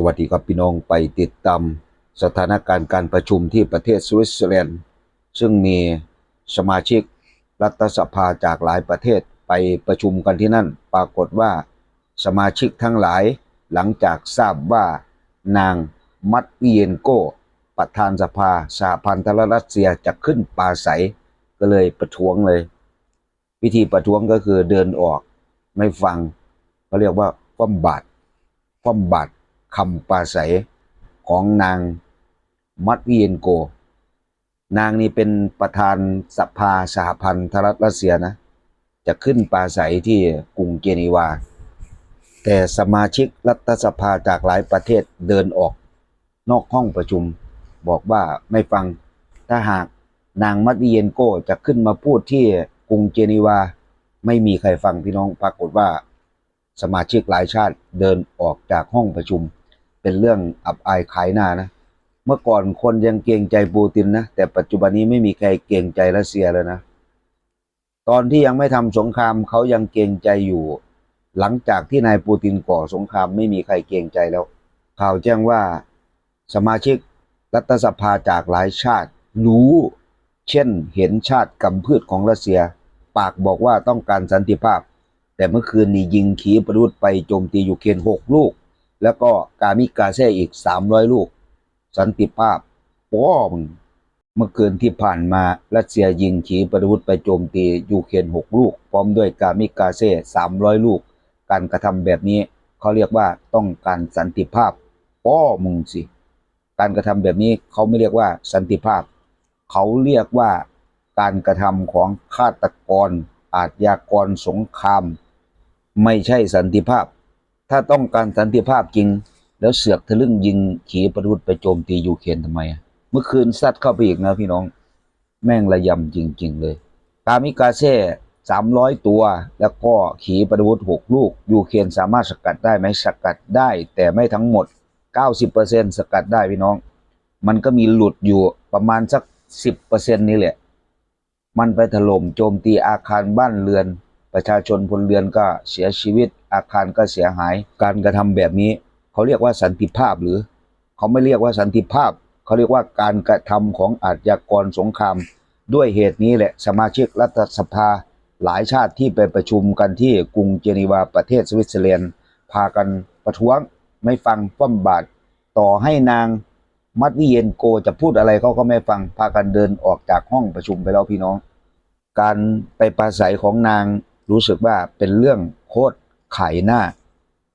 สวัสดีครับพี่น้องไปติดตามสถานการณ์การประชุมที่ประเทศสวิตเซอร์แลนด์ ซึ่งมีสมาชิกรัฐสภาจากหลายประเทศไปประชุมกันที่นั่น ปรากฏว่าสมาชิกทั้งหลายหลังจากทราบว่านางมัตเวียนโกประธานสภาสหพันธรัฐรัสเซียจะขึ้นปาศัยก็เลยประท้วงเลย วิธีประท้วงก็คือเดินออกไม่ฟังเขาเรียกว่าคว่ำบาตรคว่ำบาตร คำปราศัยของนางมัตเวียนโก นางนี่เป็นประธานสภาสหพันธรัฐรัสเซียนะ จะขึ้นปราศัยที่กรุงเจนีวา แต่สมาชิกรัฐสภาจากหลายประเทศเดินออกนอกห้องประชุม บอกว่าไม่ฟังถ้าหากนางมัตวิเยนโกจะขึ้นมาพูดที่กรุงเจนีวา ไม่มีใครฟังพี่น้องปรากฏว่า สมาชิกหลายชาติเดินออกจากห้องประชุม เป็นเรื่องอับอายขายหน้านะ เมื่อก่อนคนยังเกรงใจปูตินนะ แต่ปัจจุบันนี้ไม่มีใครเกรงใจรัสเซียแล้วนะ ตอนที่ยังไม่ทำสงครามเขายังเกรงใจอยู่ หลังจากที่นายปูตินก่อสงครามไม่มีใครเกรงใจแล้ว ข่าวแจ้งว่าสมาชิกรัฐสภาจากหลายชาติรู้ เช่นเห็นชาติกำพืชของรัสเซีย ปากบอกว่าต้องการสันติภาพ แต่เมื่อคืนนี้ยิงขีปนาวุธไปโจมตียูเครนหกลูก แล้วก็กามิกาเซ่อีก 300 ลูก สันติภาพป้อมึงเมื่อคืนที่ผ่านมารัสเซียยิงขีปนาวุธไปโจมตียูเครนหกลูก พร้อมด้วยกามิกาเซ่300 ลูก การกระทำแบบนี้เขาเรียกว่าต้องการสันติภาพป้อมึงสิ การกระทำแบบนี้เขาไม่เรียกว่าสันติภาพ เขาเรียกว่าการกระทำของฆาตกรอาชญากรสงคราม ไม่ใช่สันติภาพ ถ้าต้องการสันติภาพจริง แล้วเสือกทะลึ่งยิงขีปนาวุธไปโจมตียูเครนทำไม เมื่อคืนซัดเข้าไปอีกนะพี่น้อง แม่งระยำจริง ๆ เลยกามิกาเซ่สามร้อยตัว แล้วก็ขีปนาวุธหกลูกยูเครนสามารถสกัดได้ไหมสกัดได้ แต่ไม่ทั้งหมด 90%สกัดได้พี่น้อง มันก็มีหลุดอยู่ประมาณสัก 10%นี่แหละ มันไปถล่มโจมตีอาคารบ้านเรือน ประชาชนพลเรือนก็เสียชีวิต อาคารก็เสียหาย การกระทำแบบนี้ เขาเรียกว่าสันติภาพหรือ เขาไม่เรียกว่าสันติภาพ เขาเรียกว่าการกระทำของอาชญากรสงคราม ด้วยเหตุนี้แหละสมาชิกรัฐสภาหลายชาติที่ไปประชุมกันที่กรุงเจนีวาประเทศสวิตเซอร์แลนด์พากันประท้วงไม่ฟังคว่ำบาตรต่อให้นางมัดวิเยนโกจะพูดอะไรเขาก็ไม่ฟังพากันเดินออกจากห้องประชุมไปแล้วพี่น้อง การไปปราศัยของนาง รู้สึกว่าเป็นเรื่องโคตรไข่หน้า